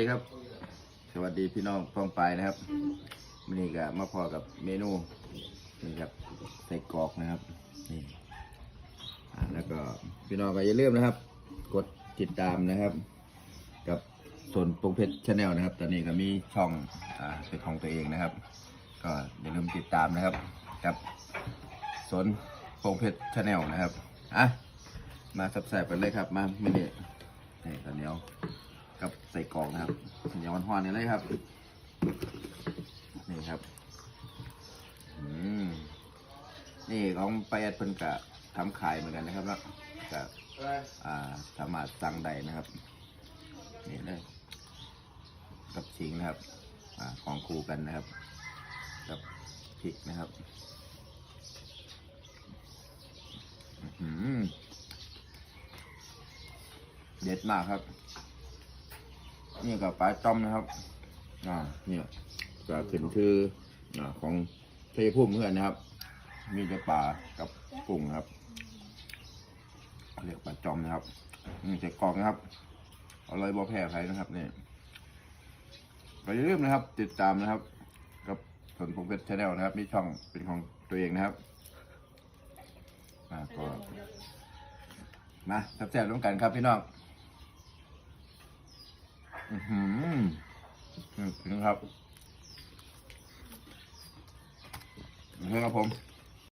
สวัสดีครับสวัสดีพี่น้องป้องปนะครับวันนี้ก็มาพอกับเมนูนี่ครับใส่กรอกนะครับนี่แล้วก็พี่น้องก็อย่าลืมนะครับ กดติดตามนะครับ กับส่วนปรุงเพชรชาแนลนะครับ ตอนนี้ก็มีช่องอ่าเป็นของตัวเองนะครับ ก็อย่าลืมติดตามนะครับ กับสวนปรุงเพชรชาแนลนะครับอะมาสับใส่ไปเลยครับมาไม่ได้นี่ตอนนี้ กับใส่กล่องนะครับเหนียวห่อนี่เลยครับ นี่ครับนี่ของไปแอดเพิ่นกะทำขายเหมือนกันนะครับแล้วกะอ่าสามารถสั่งได้นะครับ นี่เลยกับชิงนะครับอ่าของคู่กันนะครับ กับพริกนะครับอื้อหือเด็ดมากครับ นี่กับปลาจอมนะครับ อ่าเนี่ยจะขึ้นคืออ่าของเทพุ่มเพื่อนนะครับ มีแต่ปลากับกุ้งครับเรียกปลาจอมนะครับนี่ใส่กรอกนะครับอร่อยบ่แพ้ใครนะครับเนี่ยก็อย่าลืมนะครับ ติดตามนะครับกับผลพงเพชรชาแนลนะครับ มีช่องเป็นของตัวเองนะครับอ่าก็มาแซ่บๆร่วมกันครับพี่น้อง อือหืออืมถึงครับนี่ครับผม